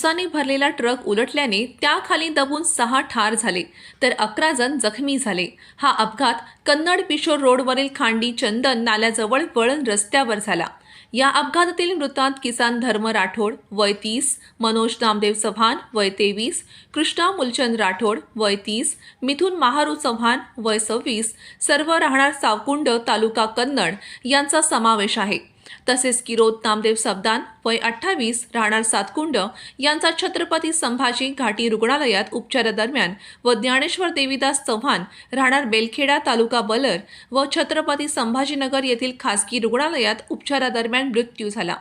उसाने भरलेला ट्रक उलटल्याने त्याखाली दबून सहा ठार झाले तर अकरा जण जखमी झाले. हा अपघात कन्नड पिशोर रोडवरील खांडी चंदन नाल्याजवळ वळण रस्त्यावर झाला. या अपघातातील मृतांत किसान धर्म राठोड वय तीस मनोज नामदेव चव्हाण वय तेवीस कृष्णा मुलचंद राठोड वय तीस मिथुन महारू चव्हाण वय सव्वीस सर्व राहणार सावकुंड तालुका कन्नड यांचा समावेश आहे. तसेच किरोद नामदेव सबदान वय अठ्ठावीस राहणार सातकुंड यांचा छत्रपती संभाजी घाटी रुग्णालयात उपचारादरम्यान व ज्ञानेश्वर देवीदास चव्हाण राहणार बेलखेडा तालुका बलर व छत्रपती संभाजीनगर येथील खासगी रुग्णालयात उपचारादरम्यान मृत्यू झाला.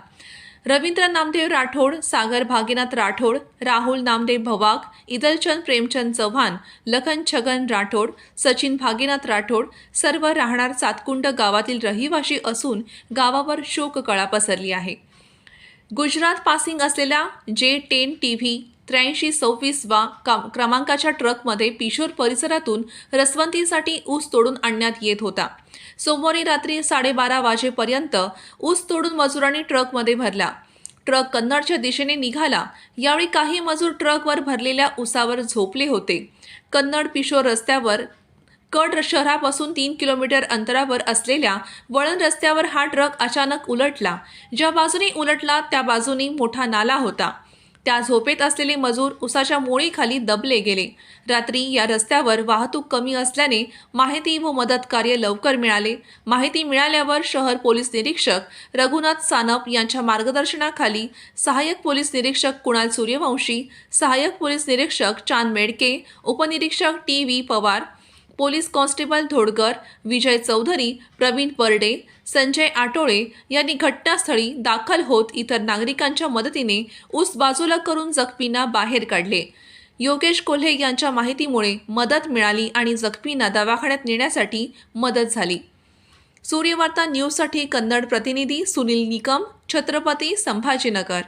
रवींद्र नामदेव राठोड सागर भागीनाथ राठोड राहुल नामदेव भवाग इदलचंद प्रेमचंद चव्हाण लखन छगन राठोड सचिन भागीनाथ राठोड सर्व राहणार सातकुंड गावातील रहिवाशी असून गावावर शोककळा पसरली आहे. गुजरात पासिंग असलेल्या जे टेन टी व्ही त्र्याऐंशी सव्वीस वा क्रमांकाच्या ट्रकमध्ये पिशोर परिसरातून रसवंतीसाठी ऊस तोडून आणण्यात येत होता. सोमवारी रात्री साडेबारा वाजेपर्यंत ऊस तोडून मजुरांनी ट्रकमध्ये भरला. ट्रक कन्नडच्या दिशेने निघाला. यावेळी काही मजूर ट्रकवर भरलेल्या ऊसावर झोपले होते. कन्नड पिशोर रस्त्यावर कड शहरापासून तीन किलोमीटर अंतरावर असलेल्या वळण रस्त्यावर हा ट्रक अचानक उलटला. ज्या बाजूने उलटला त्या बाजूने मोठा नाला होता. त्या झोपेत असलेले मजूर उसाच्या मोळीखाली दबले गेले. रात्री या रस्त्यावर वाहतूक कमी असल्याने माहिती व मदत कार्य लवकर मिळाले. माहिती मिळाल्यावर शहर पोलीस निरीक्षक रघुनाथ सानप यांच्या मार्गदर्शनाखाली सहाय्यक पोलीस निरीक्षक कुणाल सूर्यवंशी सहाय्यक पोलीस निरीक्षक चांद मेडके उपनिरीक्षक T V Pawar police constable Dhodkar Vijay Chaudhari Praveen Parde Sanjay Atole यांनी घटनास्थळी दाखल होत इतर नागरिकांच्या मदतीने ऊस बाजूला करून जखमींना बाहेर काढले. योगेश कोल्हे यांच्या माहितीमुळे मदत मिळाली आणि जखमींना दवाखान्यात नेण्यासाठी मदत झाली. सूर्यवार्ता न्यूजसाठी कन्नड प्रतिनिधी सुनील निकम छत्रपती संभाजीनगर.